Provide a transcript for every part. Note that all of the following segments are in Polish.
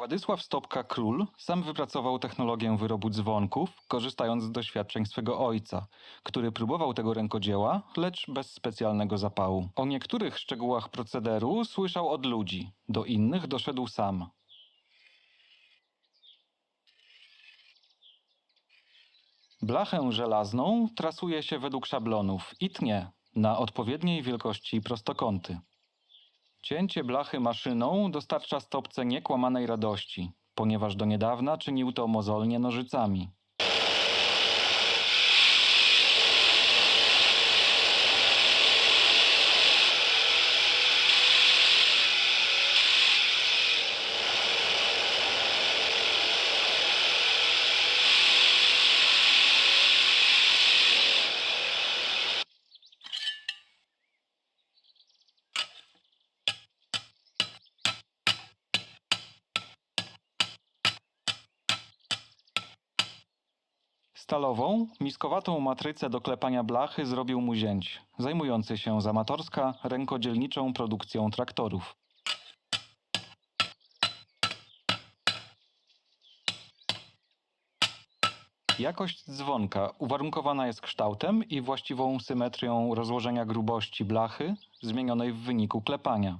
Władysław Stopka-Król sam wypracował technologię wyrobu dzwonków, korzystając z doświadczeń swego ojca, który próbował tego rękodzieła, lecz bez specjalnego zapału. O niektórych szczegółach procederu słyszał od ludzi, do innych doszedł sam. Blachę żelazną trasuje się według szablonów i tnie na odpowiedniej wielkości prostokąty. Cięcie blachy maszyną dostarcza stopce niekłamanej radości, ponieważ do niedawna czynił to mozolnie nożycami. Stalową, miskowatą matrycę do klepania blachy zrobił mu zięć, zajmujący się z amatorska rękodzielniczą produkcją traktorów. Jakość dzwonka uwarunkowana jest kształtem i właściwą symetrią rozłożenia grubości blachy zmienionej w wyniku klepania.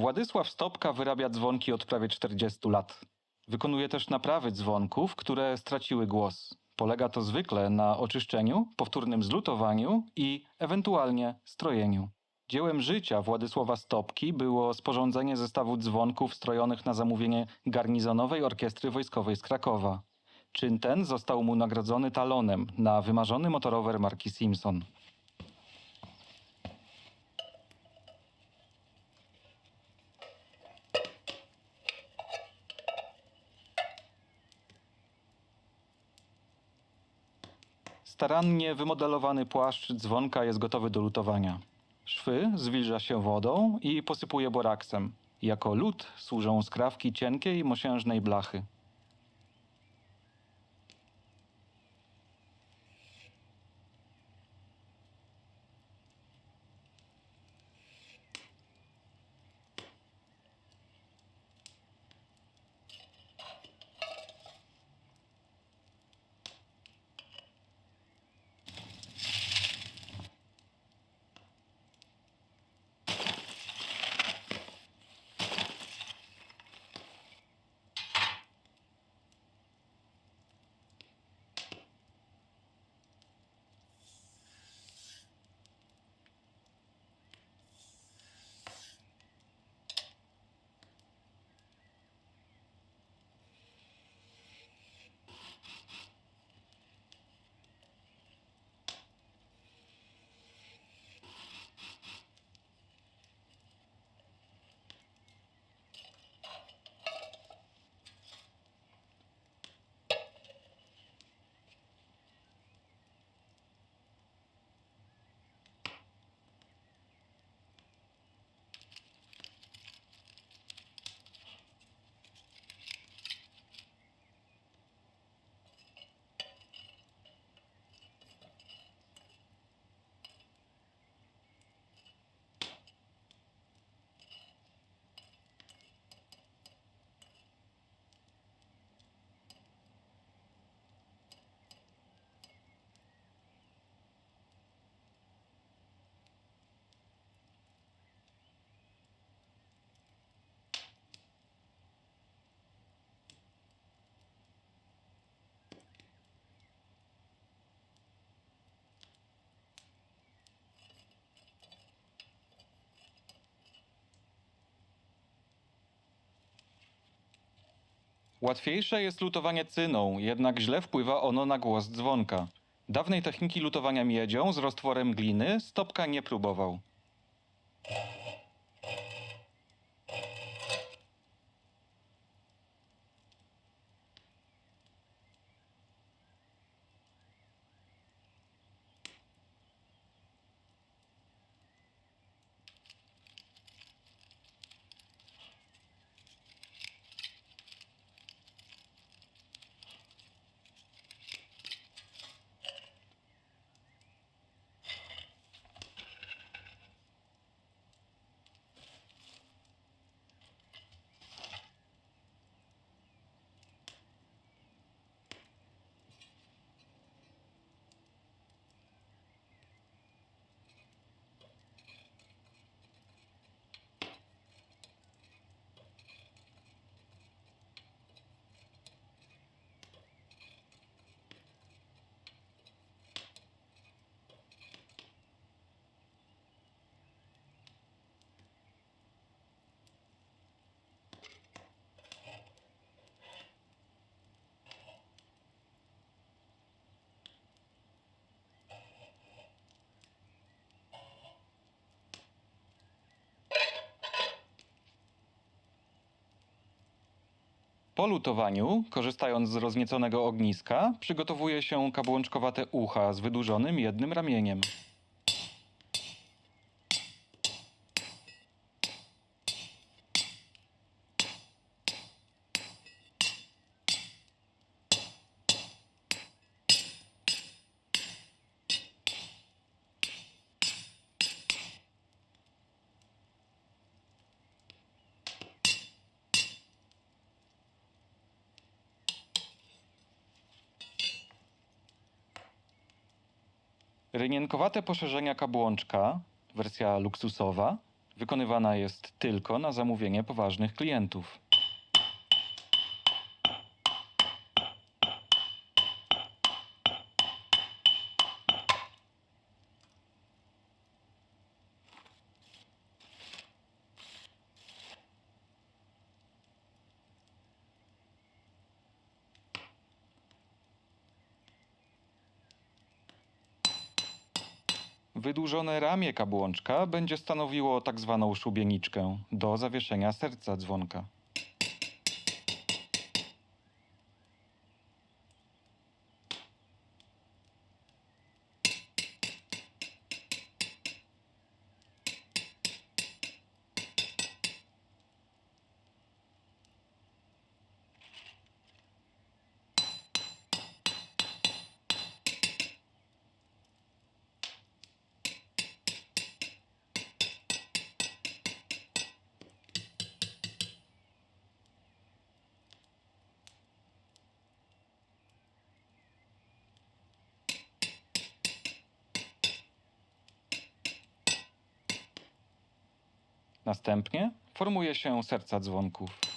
Władysław Stopka wyrabia dzwonki od prawie 40 lat. Wykonuje też naprawy dzwonków, które straciły głos. Polega to zwykle na oczyszczeniu, powtórnym zlutowaniu i ewentualnie strojeniu. Dziełem życia Władysława Stopki było sporządzenie zestawu dzwonków strojonych na zamówienie garnizonowej orkiestry wojskowej z Krakowa. Czyn ten został mu nagrodzony talonem na wymarzony motorower marki Simpson. Starannie wymodelowany płaszcz dzwonka jest gotowy do lutowania. Szwy zwilża się wodą i posypuje boraksem. Jako lód służą skrawki cienkiej, mosiężnej blachy. Łatwiejsze jest lutowanie cyną, jednak źle wpływa ono na głos dzwonka. Dawnej techniki lutowania miedzią z roztworem gliny Stopka nie próbował. Po lutowaniu, korzystając z roznieconego ogniska, przygotowuje się kabłączkowate ucha z wydłużonym jednym ramieniem. Rynienkowate poszerzenia kabłączka, wersja luksusowa, wykonywana jest tylko na zamówienie poważnych klientów. Wydłużone ramię kabłączka będzie stanowiło tak zwaną szubieniczkę do zawieszenia serca dzwonka. Następnie formuje się serca dzwonków.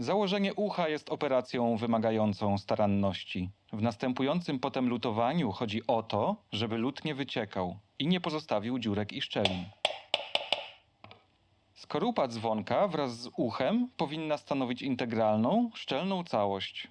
Założenie ucha jest operacją wymagającą staranności. W następującym potem lutowaniu chodzi o to, żeby lód nie wyciekał i nie pozostawił dziurek i szczelin. Skorupa dzwonka wraz z uchem powinna stanowić integralną, szczelną całość.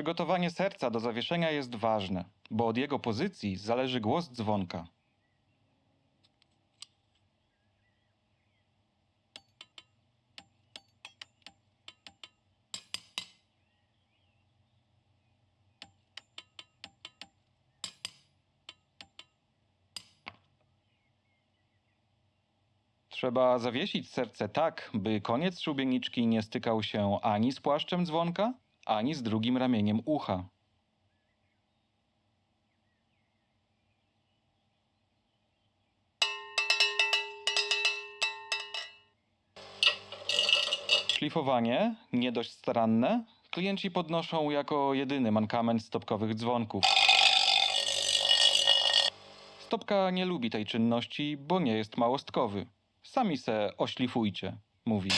Przygotowanie serca do zawieszenia jest ważne, bo od jego pozycji zależy głos dzwonka. Trzeba zawiesić serce tak, by koniec szubieniczki nie stykał się ani z płaszczem dzwonka, ani z drugim ramieniem ucha. Szlifowanie, nie dość staranne, klienci podnoszą jako jedyny mankament stopkowych dzwonków. Stopka nie lubi tej czynności, bo nie jest małostkowy. Sami se oszlifujcie, mówi.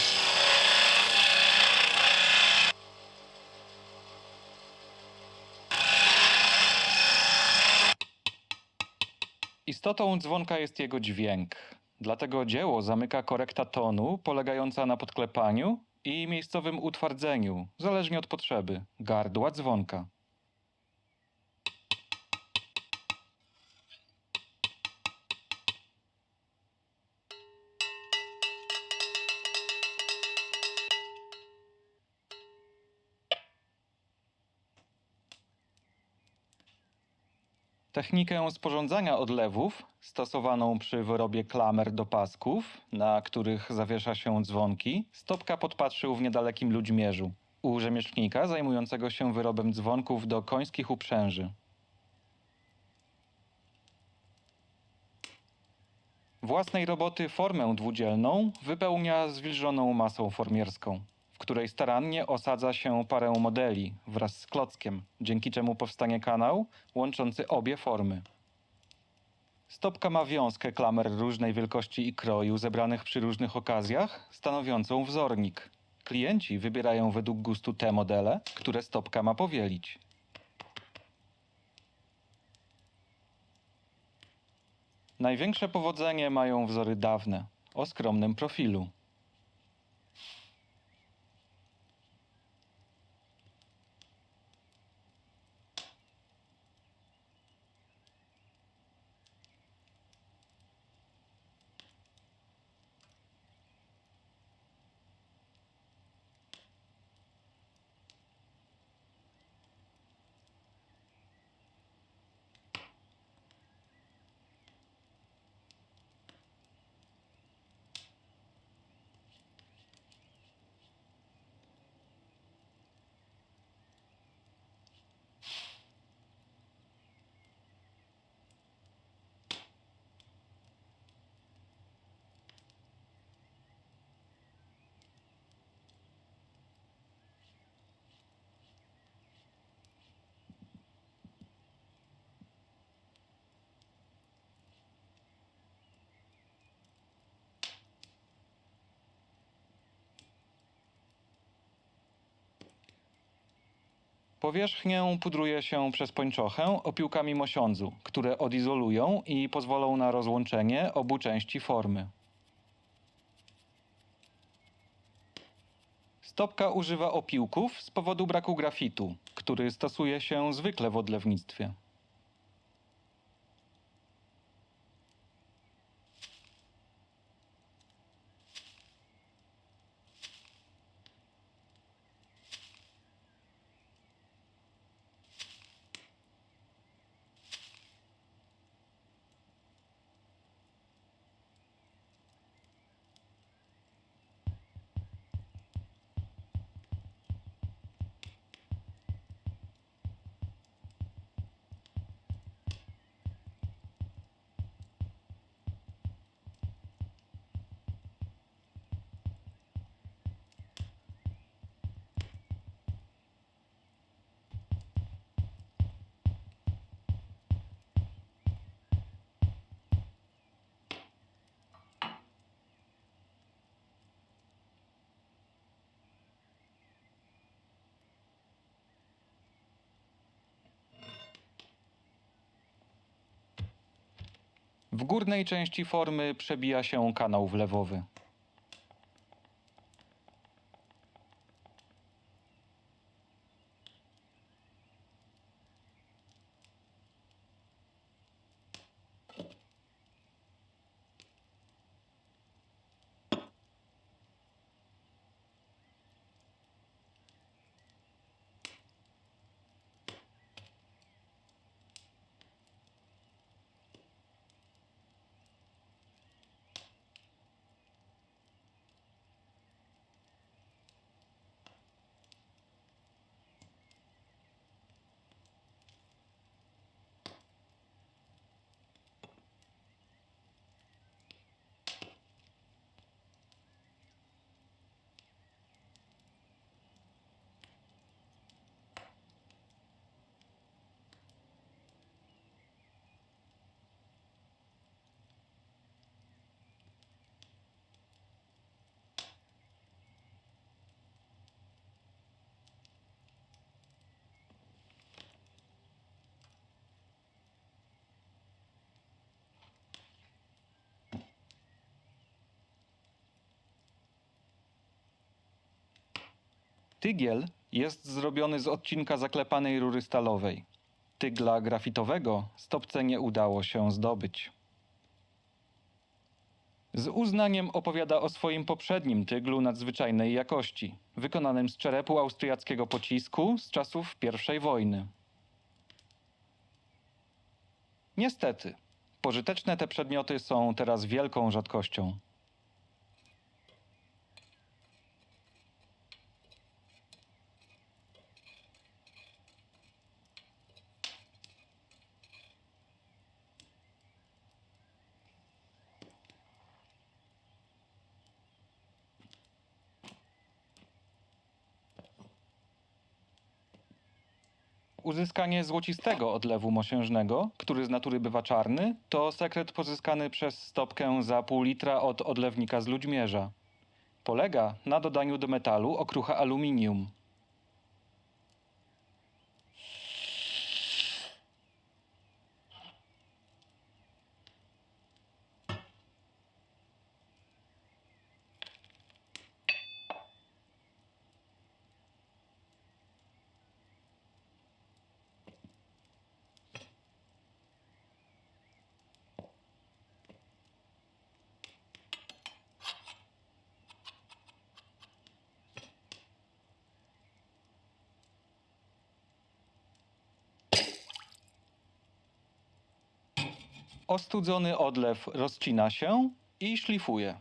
Istotą dzwonka jest jego dźwięk. Dlatego dzieło zamyka korekta tonu polegająca na podklepaniu i miejscowym utwardzeniu, zależnie od potrzeby, gardła dzwonka. Technikę sporządzania odlewów, stosowaną przy wyrobie klamer do pasków, na których zawiesza się dzwonki, Stopka podpatrzył w niedalekim Ludźmierzu, u rzemieślnika zajmującego się wyrobem dzwonków do końskich uprzęży. Własnej roboty formę dwudzielną wypełnia zwilżoną masą formierską, której starannie osadza się parę modeli wraz z klockiem, dzięki czemu powstanie kanał łączący obie formy. Stopka ma wiązkę klamer różnej wielkości i kroju zebranych przy różnych okazjach, stanowiącą wzornik. Klienci wybierają według gustu te modele, które stopka ma powielić. Największe powodzenie mają wzory dawne, o skromnym profilu. Powierzchnię pudruje się przez pończochę opiłkami mosiądzu, które odizolują i pozwolą na rozłączenie obu części formy. Stopka używa opiłków z powodu braku grafitu, który stosuje się zwykle w odlewnictwie. W górnej części formy przebija się kanał wlewowy. Tygiel jest zrobiony z odcinka zaklepanej rury stalowej. Tygla grafitowego stopce nie udało się zdobyć. Z uznaniem opowiada o swoim poprzednim tyglu nadzwyczajnej jakości, wykonanym z czerepu austriackiego pocisku z czasów I wojny. Niestety, pożyteczne te przedmioty są teraz wielką rzadkością. Uzyskanie złocistego odlewu mosiężnego, który z natury bywa czarny, to sekret pozyskany przez stopkę za pół litra od odlewnika z Ludźmierza. Polega na dodaniu do metalu okrucha aluminium. Ostudzony odlew rozcina się i szlifuje.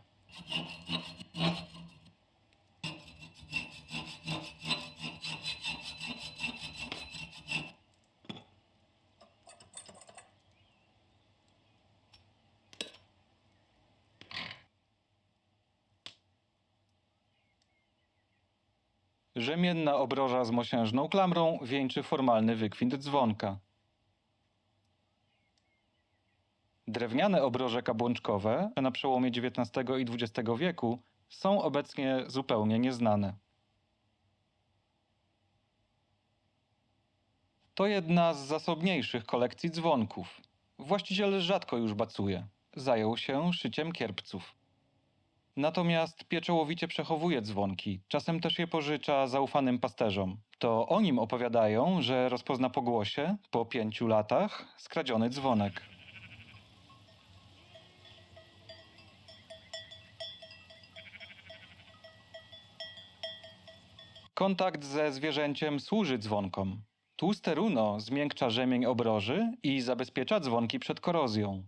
Rzemienna obroża z mosiężną klamrą wieńczy formalny wykwint dzwonka. Drewniane obroże kabłączkowe na przełomie XIX i XX wieku są obecnie zupełnie nieznane. To jedna z zasobniejszych kolekcji dzwonków. Właściciel rzadko już bacuje. Zajął się szyciem kierpców. Natomiast pieczołowicie przechowuje dzwonki, czasem też je pożycza zaufanym pasterzom. To o nim opowiadają, że rozpozna po głosie, po pięciu latach, skradziony dzwonek. Kontakt ze zwierzęciem służy dzwonkom. Tłuste runo zmiękcza rzemień obroży i zabezpiecza dzwonki przed korozją.